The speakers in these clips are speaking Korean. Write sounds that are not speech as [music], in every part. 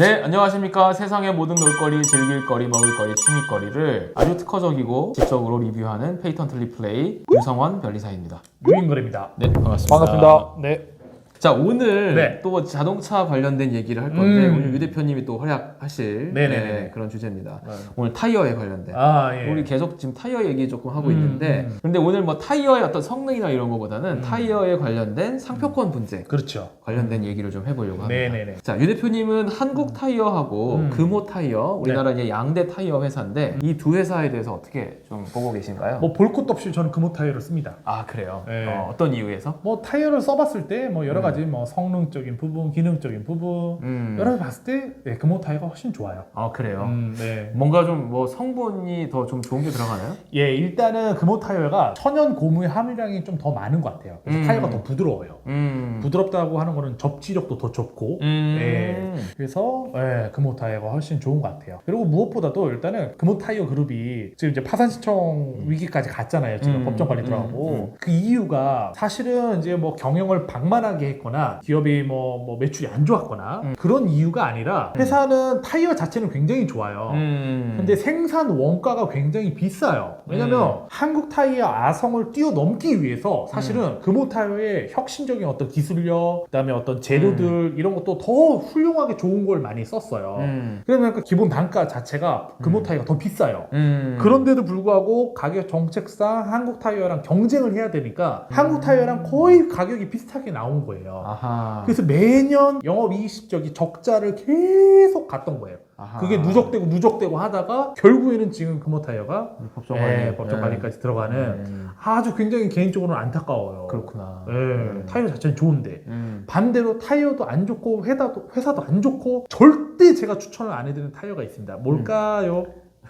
네, 안녕하십니까. 세상의 모든 놀거리, 즐길거리, 먹을거리, 취미거리를 아주 특허적이고 지적으로 리뷰하는 페이턴 틀리 플레이 유성원 변리사입니다. 유인거래입니다. 네, 반갑습니다. 반갑습니다. 네. 자, 오늘 네. 또 자동차 관련된 얘기를 할 건데 음. 오늘 유 대표님이 또 활약하실 네네네네. 네, 그런 주제입니다. 오늘 타이어에 관련된. 아 예. 우리 계속 지금 타이어 얘기 조금 하고 음, 있는데 음. 근데 오늘 뭐 타이어의 어떤 성능이나 이런 거보다는 음. 타이어에 관련된 상표권 분쟁 그렇죠. 관련된 얘기를 좀 해보려고 합니다. 네네네. 자, 유 대표님은 한국 타이어하고 음. 금호 타이어, 우리나라 이제 양대 타이어 회사인데 이 두 회사에 대해서 어떻게 좀 보고 계신가요? 뭐 볼 것도 없이 저는 금호 타이어를 씁니다. 아, 그래요? 네. 어, 떤 이유에서? 뭐 타이어를 써봤을 때 뭐 여러 가지 뭐 성능적인 부분, 기능적인 부분 음. 여러 가지 봤을 때 예, 금호 타이어가 훨씬 좋아요. 아, 그래요? 음, 네. 뭔가 좀 뭐 성분이 더 좀 좋은 게 들어가나요? 예, 일단은 금호 타이어가 천연 고무의 함유량이 좀 더 많은 것 같아요. 그래서 음. 타이어가 더 부드러워요. 음. 부드럽다고 하는 거는 접지력도 더 좋고 음. 예. 그래서 예, 금호 타이어가 훨씬 좋은 것 같아요. 그리고 무엇보다도 일단은 금호 타이어 그룹이 지금 이제 파산 신청 위기까지 갔잖아요. 지금 음, 법정 관리 음, 들어가고 음. 그 이유가 사실은 이제 뭐 경영을 방만하게 했거나 기업이 뭐, 뭐 매출이 안 좋았거나 음. 그런 이유가 아니라 회사는 타이어 자체는 굉장히 좋아요. 음. 근데 생산 원가가 굉장히 비싸요. 왜냐면 음. 한국 타이어 아성을 뛰어넘기 위해서 사실은 금호 타이어의 혁신적인 어떤 기술력, 그다음에 어떤 재료들 이런 것도 더 훌륭하게 좋은 걸 많이 썼어요. 음. 그러면 그 기본 단가 자체가 금호 음. 타이어가 더 비싸요. 음. 그런데도 불구하고 가격 정책상 한국 타이어랑 경쟁을 해야 되니까 음. 한국 타이어랑 거의 가격이 비슷하게 나온 거예요. 아하. 그래서 매년 영업이익적인 적자를 계속 갔던 거예요. 아하. 그게 누적되고 누적되고 하다가 결국에는 지금 금호 타이어가 법정 예, 관리. 법정 예. 관리까지 들어가는 음. 아주 굉장히 개인적으로는 안타까워요. 그렇구나. 예, 음. 타이어 자체는 좋은데 음. 반대로 타이어도 안 좋고 회사도, 회사도 안 좋고 절대 제가 추천을 안 해드리는 타이어가 있습니다. 뭘까요?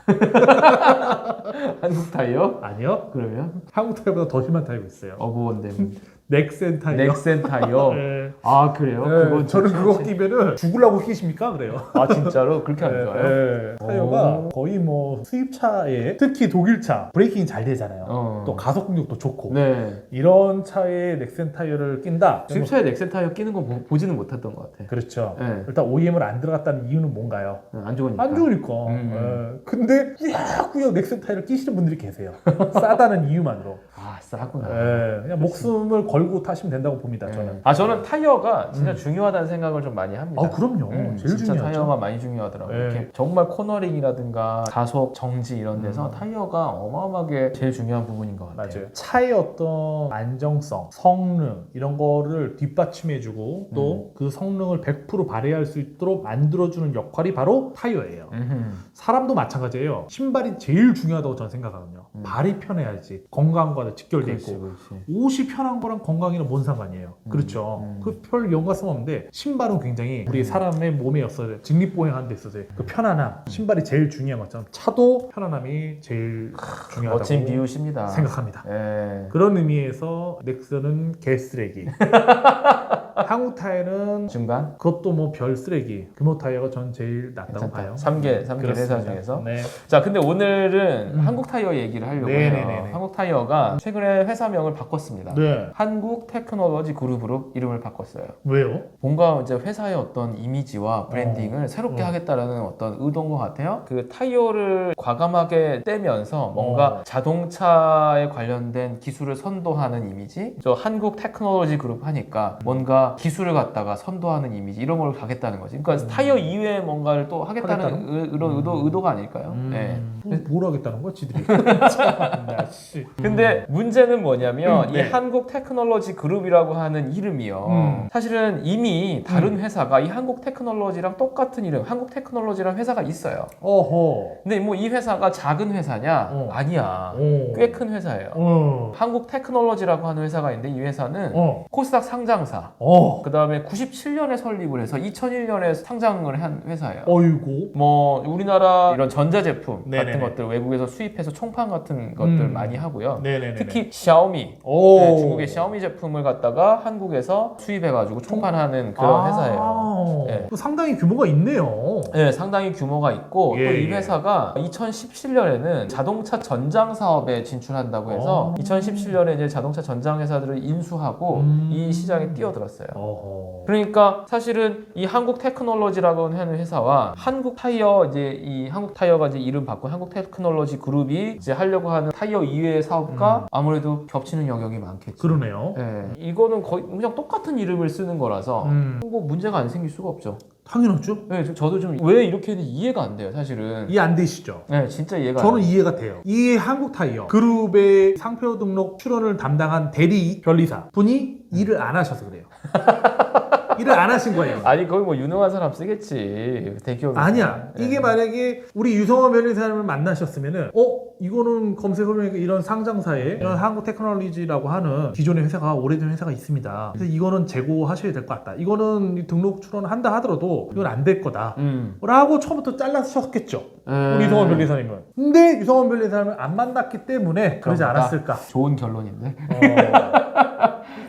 [laughs] 한국 타이어? 아니요. 그러면 한국 타이어보다 더 심한 타이어가 있어요. 어부원댐 [laughs] 넥센 타이어. 넥센 타이어. 예. [laughs] 아 그래요? 예, 그건 저는 그거 끼면은 죽으려고 끼십니까? 그래요. 아 진짜로 그렇게 안 예, 좋아요? 예. 타이어가 오. 거의 뭐 수입차에 특히 독일차 브레이킹이 잘 되잖아요. 어. 또 가속 능력도 좋고 네. 이런 차에 넥센 타이어를 낀다. 수입차에 넥센 타이어 끼는 거 보, 보지는 못했던 것 같아. 그렇죠. 네. 일단 OEM을 안 들어갔다는 이유는 뭔가요? 안 좋으니까. 안 좋으니까. 음. 예. 근데 꾸역꾸역 넥센 타이어를 끼시는 분들이 계세요. [laughs] 싸다는 이유만으로. 아 싸구나. 예. 그냥 목숨을 걸고 타시면 된다고 봅니다. 네. 저는. 아 저는 타이어가 진짜 음. 중요하다는 생각을 좀 많이 합니다. 아 그럼요. 음, 제일 진짜 중요하죠. 타이어가 많이 중요하더라고요. 네. 이렇게 정말 코너링이라든가 가속, 정지 이런 데서 음. 타이어가 어마어마하게 제일 중요한 부분인 것 같아요. 맞아요. 차의 어떤 안정성, 성능 이런 거를 뒷받침해주고 음. 또그 성능을 100% 발휘할 수 있도록 만들어주는 역할이 바로 타이어예요. 음흠. 사람도 마찬가지예요. 신발이 제일 중요하다고 저는 생각하거든요. 음. 발이 편해야지 건강과 직결돼 그렇지, 있고 그렇지. 옷이 편한 거랑 건강이랑 뭔 상관이에요. 음, 그렇죠. 음. 그별 연관성 없는데 신발은 굉장히 우리 음. 사람의 몸에 있어서 직립보행하는 데 있어서 그 편안함, 신발이 제일 중요한 것처럼 차도 편안함이 제일 중요하다고 멋진 비유십니다. 생각합니다. 예. 그런 의미에서 넥슨은 개쓰레기. [laughs] 한국 타이어는 중간? 그것도 뭐 별 쓰레기. 금호 타이어가 전 제일 낫다고 봐요. 3개, 3개 회사 그렇습니다. 중에서. 네. 자, 근데 오늘은 음. 한국 타이어 얘기를 하려고 네네네네. 해요. 한국 타이어가 최근에 회사명을 바꿨습니다. 네. 한국 테크놀로지 그룹으로 이름을 바꿨어요. 왜요? 뭔가 이제 회사의 어떤 이미지와 브랜딩을 새롭게 어. 하겠다라는 어떤 의도인 것 같아요. 그 타이어를 과감하게 떼면서 뭔가 어. 자동차에 관련된 기술을 선도하는 이미지, 저 한국 테크놀로지 그룹 하니까 뭔가 기술을 갖다가 선도하는 이미지 이런 걸 가겠다는 거지. 그러니까 음. 타이어 이외에 뭔가를 또 하겠다는 하겠다는? 의, 이런 의도, 음. 의도가 아닐까요? 음. 네. 뭐, 뭘 하겠다는 거야, 지들이? [laughs] 참나, 씨. 근데 문제는 뭐냐면 음, 이 네. 한국 테크놀로지 그룹이라고 하는 이름이요. 음. 사실은 이미 다른 회사가 이 한국 테크놀로지랑 똑같은 이름, 한국 테크놀로지라는 회사가 있어요. 어허. 근데 뭐 이 회사가 작은 회사냐? 어. 아니야. 어. 꽤큰 회사예요. 어. 한국 테크놀로지라고 하는 회사가 있는데 이 회사는 어. 코스닥 상장사. 어. 그 다음에 97년에 설립을 해서 2001년에 상장을 한 회사예요. 어이구. 뭐 우리나라 이런 전자제품 네네네. 같은 것들 외국에서 수입해서 총판 같은 것들 음. 많이 하고요. 네네네. 특히 샤오미 오. 네, 중국의 샤오미 제품을 갖다가 한국에서 수입해가지고 총판하는 그런 아, 회사예요. 어, 예. 또 상당히 규모가 있네요. 네, 상당히 규모가 있고 예, 또이 예. 회사가 2017년에는 자동차 전장 사업에 진출한다고 해서 어. 2017년에 이제 자동차 전장 회사들을 인수하고 음. 이 시장에 뛰어들었어요. 어허. 그러니까 사실은 이 한국 테크놀로지라고 하는 회사와 한국 타이어 이제 이 한국 타이어가 이제 이름 바꾼 한국 테크놀로지 그룹이 이제 하려고 하는 타이어 이외의 사업과 아무래도 겹치는 영역이 많겠죠. 음. 그러네요. 예, 이거는 거의 그냥 똑같은 이름을 쓰는 거라서 음, 뭐 문제가 안 생길 수가 없죠. 당연하죠. 네, 저- 저도 좀 왜 이렇게 했는지 이해가 안 돼요, 사실은. 이해 안 되시죠? 네, 진짜 이해가 저는 안 돼요. 이해가 돼요. 이 한국 타이어 그룹의 상표 등록 출원을 담당한 대리 변리사 분이 일을 안 하셔서 그래요. [laughs] 일을 안 하신 거예요. 아니 거기 뭐 유능한 사람 쓰겠지 대기업 아니야. 네. 이게 만약에 우리 유성원 변리사님을 만나셨으면은, 어, 이거는 검색해보면 이런 상장사에 이런 한국 테크놀로지라고 하는 기존의 회사가 오래된 회사가 있습니다. 그래서 이거는 재고하셔야 될 것 같다. 이거는 등록 출원한다 하더라도 이건 안 될 거다. 음. 라고 처음부터 잘라셨겠죠. 음. 우리 유성원 변리사님은. 근데 유성원 변리사님을 안 만났기 때문에 그러지 그런가? 않았을까. 좋은 결론인데 어,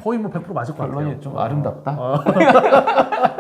거의 뭐 100% 맞을 것 같아요. 결론이 좀 아름답다. 어. [laughs]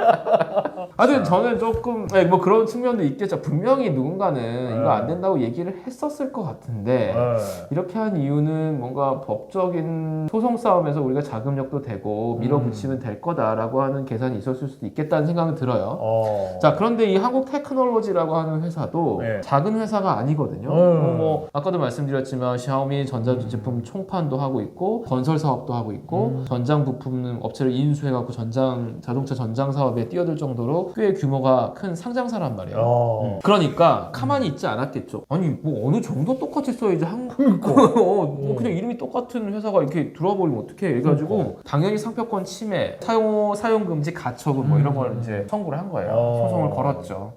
하여튼 저는 조금 네, 뭐 그런 측면도 있겠죠. 분명히 누군가는 이거 안 된다고 얘기를 했었을 것 같은데 어. 이렇게 한 이유는 뭔가 법적인 소송 싸움에서 우리가 자금력도 되고 밀어붙이면 될 거다라고 하는 계산이 있었을 수도 있겠다는 생각이 들어요. 어. 자 그런데 이 한국 테크놀로지라고 하는 회사도 네. 작은 회사가 아니거든요. 음. 뭐, 뭐 아까도 말씀드렸지만 샤오미 전자제품 총판도 하고 있고 건설 사업도 하고 있고 음. 전장 부품 업체를 인수해갖고 전장 자동차 전장 사업에 뛰어들 정도로 꽤 규모가 큰 상장사란 말이에요. 어. 음. 그러니까 가만히 있지 않았겠죠. 아니 뭐 어느 정도 똑같이 써야지 한국 그러니까. [laughs] 어, 뭐 그냥 이름이 똑같은 회사가 이렇게 들어와 버리면 어떡해. 그래가지고 그러니까. 당연히 상표권 침해, 사용 사용 금지, 가처분 뭐 이런 걸 이제 청구를 한 거예요. 음. 어. 소송을 걸었죠.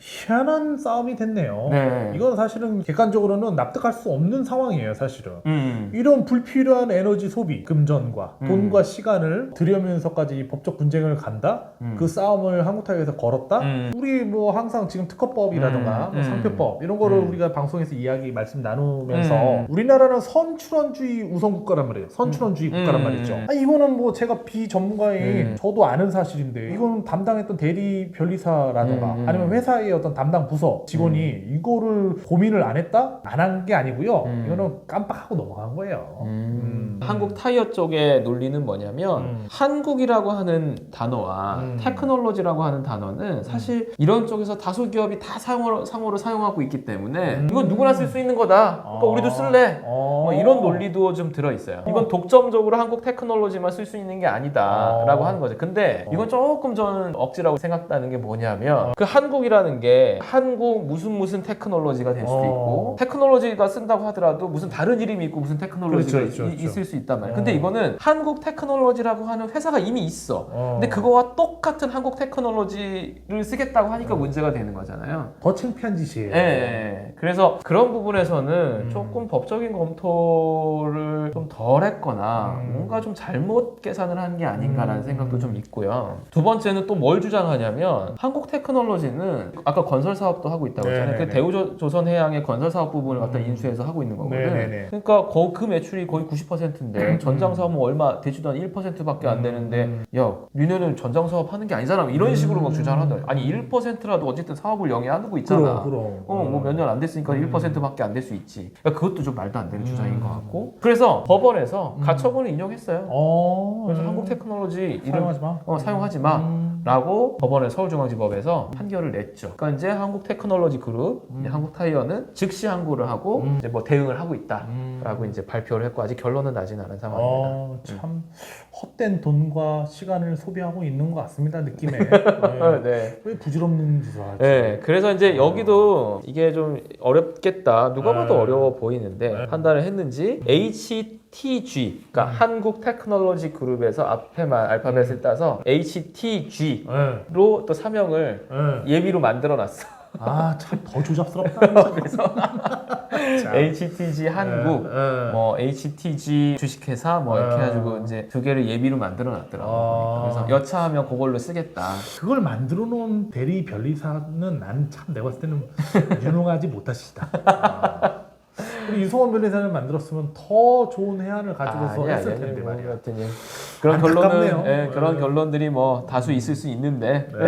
희한한 싸움이 됐네요. 네. 이건 사실은 객관적으로는 납득할 수 없는 상황이에요, 사실은. 음. 이런 불필요한 에너지 소비, 금전과 음. 돈과 시간을 들여면서까지 이 법적 분쟁을 간다? 음. 그 싸움 을 한국타이에서 걸었다? 음. 우리 뭐 항상 지금 특허법이라던가 음. 뭐 음. 상표법 이런 거를 음. 우리가 방송에서 이야기 말씀 나누면서 음. 우리나라는 선출원주의 우선 국가란 말이에요. 선출원주의 음. 국가란 음. 말이죠. 아, 이거는 뭐 제가 비전문가인 음. 저도 아는 사실인데 이거는 담당했던 대리 변리사라던가 음. 음. 아니면 회사의 어떤 담당 부서 직원이 이거를 고민을 안 했다? 안 한 게 아니고요. 음. 이거는 깜빡하고 넘어간 거예요. 음. 음. 한국 타이어 쪽의 논리는 뭐냐면 음. 한국이라고 하는 단어와 음. 테크놀로지 라고 하는 단어는 사실 이런 쪽에서 다수 기업이 다 상호로, 상호로 사용하고 있기 때문에 음. 이건 누구나 쓸 수 있는 거다. 그러니까 어. 우리도 쓸래. 어. 뭐 이런 논리도 좀 들어 있어요. 이건 어. 독점적으로 한국 테크놀로지만 쓸 수 있는 게 아니다라고 어. 하는 거죠. 근데 어. 이건 조금 저는 억지라고 생각하는 게 뭐냐면 그 한국이라는 게 한국 무슨 무슨 테크놀로지가 될 수도 어. 있고 테크놀로지가 쓴다고 하더라도 무슨 다른 이름이 있고 무슨 테크놀로지가 그렇죠, 그렇죠, 이- 그렇죠. 있을 수 있단 말이에요. 어. 근데 이거는 한국 테크놀로지라고 하는 회사가 이미 있어. 어. 근데 그거와 똑같은 한국 테크 놀로지를 쓰겠다고 하니까 문제가 되는 거잖아요. 더 창피한 짓이에요. 예, 예. 그래서 그런 부분에서는 음. 조금 법적인 검토를 좀 덜 했거나 음. 뭔가 좀 잘못 계산을 한 게 아닌가라는 음. 생각도 좀 있고요. 두 번째는 또 뭘 주장하냐면 한국 테크놀로지는 아까 건설 사업도 하고 있다고 했잖아요. 그 네네네. 대우조선해양 건설 사업 부분을 갖다 음. 인수해서 하고 있는 거거든. 네네네. 그러니까 거- 그 매출이 거의 90%인데 전장 사업은 얼마 되지도 않은 1%밖에 안 음. 되는데 음. 야, 니네는 전장 사업 하는 게 아니잖아. 이런 식으로 막 음. 주장을 한다. 아니 1%라도 어쨌든 사업을 영위하고 있잖아. 그럼, 그럼. 어, 뭐 몇 년 안 됐으니까 음. 1%밖에 안 될 수 있지. 그러니까 그것도 좀 말도 안 되는 주장인 음. 것 같고. 그래서 법원에서 음. 가처분을 인용했어요. 어. 그래서 음. 한국 테크놀로지 이름 사용하지 마. 어, 사용하지 마. 음. 라고 법원의 서울중앙지법에서 판결을 냈죠. 그러니까 이제 한국 테크놀로지 그룹, 이제 음. 한국 타이어는 즉시 항고를 하고 음. 이제 뭐 대응을 하고 있다. 음. 라고 이제 발표를 했고 아직 결론은 나진 않은 상황입니다. 어, 참 헛된 돈과 시간을 소비하고 있는 것 같습니다 느낌에. 네. 네. 왜 부질없는 짓을 하지? 네, 그래서 이제 여기도 이게 좀 어렵겠다. 누가 봐도 네. 어려워 보이는데 네. 판단을 했는지 HTG, 그러니까 음. 한국 테크놀로지 그룹에서 앞에만 알파벳을 따서 HTG로 네. 또 사명을 네. 예비로 만들어놨어. 아, 참 더 조잡스럽다. 그래서 [laughs] 자. HTG 한국, 네, 네. 뭐 HTG 주식회사 뭐 이렇게 네. 해가지고 이제 두 개를 예비로 만들어 놨더라고. 아. 그래서 여차하면 그걸로 쓰겠다. 그걸 만들어 놓은 대리 변리사는 난 참 내가 봤을 때는 유능하지 못하시다. 아. 우리 유성원 변리사를 만들었으면 더 좋은 해안을 가지고서 아니야, 했을 아니야. 텐데 뭐 말이야. 하여튼 예. 그런 안타깝네요. 결론은 예, 그런 네. 결론들이 뭐 다수 있을 수 있는데 네.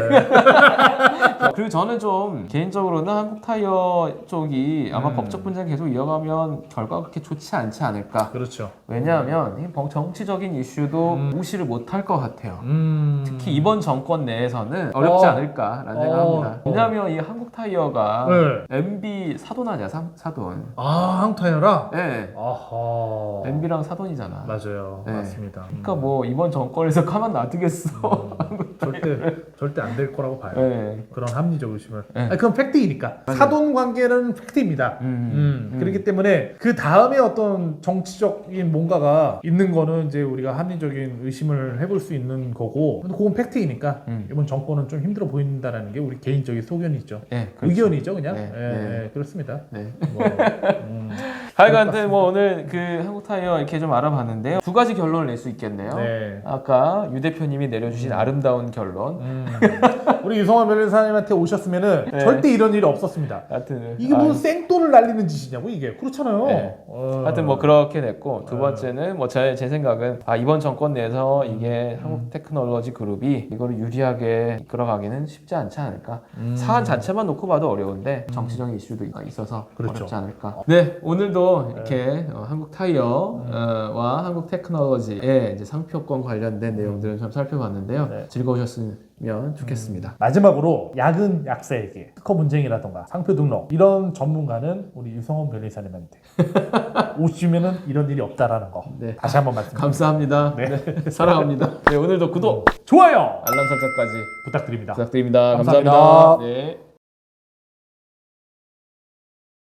그리고 저는 좀 개인적으로는 한국 타이어 쪽이 아마 음. 법적 분쟁 계속 이어가면 결과가 그렇게 좋지 않지 않을까 그렇죠. 왜냐하면 이 정- 정치적인 이슈도 음. 무시를 못할 것 같아요 음. 특히 이번 정권 내에서는 어렵지 어. 않을까라는 어. 생각합니다 어. 왜냐하면 이 한국 타이어가 네. MB 사돈하냐 사, 사돈 아, 한국 타이어라. 네 아하. MB랑 사돈이잖아 맞아요. 네. 맞습니다. 그러니까 뭐 이번 정권에서 [laughs] 가만 놔두겠어 음, 절대 절대 안 될 거라고 봐요. 네. 그런 합리적 의심을. 네. 아니, 그건 팩트이니까. 맞아요. 사돈 관계는 팩트입니다. 음, 음, 그렇기 때문에 그 다음에 어떤 정치적인 뭔가가 있는 거는 이제 우리가 합리적인 의심을 해볼 수 있는 거고 근데 그건 팩트이니까 음. 이번 정권은 좀 힘들어 보인다는 게 우리 개인적인 소견이죠 네, 그렇죠. 의견이죠 그냥 네, 예, 네. 예, 그렇습니다 네. 뭐, [laughs] 음, 하여간데 뭐 오늘 그 한국 타이어 이렇게 좀 알아봤는데요. 두 가지 결론을 낼 수 있겠네요. 네. 아까 유 대표님이 내려주신 아름다운 결론. 음. [laughs] 우리 유성환 변호사님한테 오셨으면은 네. 절대 이런 일이 없었습니다 하여튼 이게 아, 무슨 생돈을 날리는 짓이냐고 이게 그렇잖아요 네. 어. 하여튼 뭐 그렇게 됐고 두 네. 번째는 뭐 제 제 생각은 아 이번 정권 내에서 음. 이게 한국 테크놀로지 그룹이 이거를 유리하게 이끌어가기는 쉽지 않지 않을까. 음. 사안 자체만 놓고 봐도 어려운데 정치적인 이슈도 있어서 그렇죠. 어렵지 않을까. 네 오늘도 이렇게 어, 한국 타이어와 한국 테크놀로지의 이제 상표권 관련된 내용들을 좀 살펴봤는데요. 네. 즐거우셨으면 좋겠습니다. 마지막으로 야근 약사에게 특허 문쟁이라던가 상표 등록 이런 전문가는 우리 유성원 변리사님한테 [laughs] 오시면은 이런 일이 없다라는 거 네. 다시 한번 말씀. 감사합니다. 네. 네, 사랑합니다. 네, 오늘도 구독, 좋아요 알람 설정까지 부탁드립니다. 부탁드립니다. 감사합니다. 감사합니다. 네.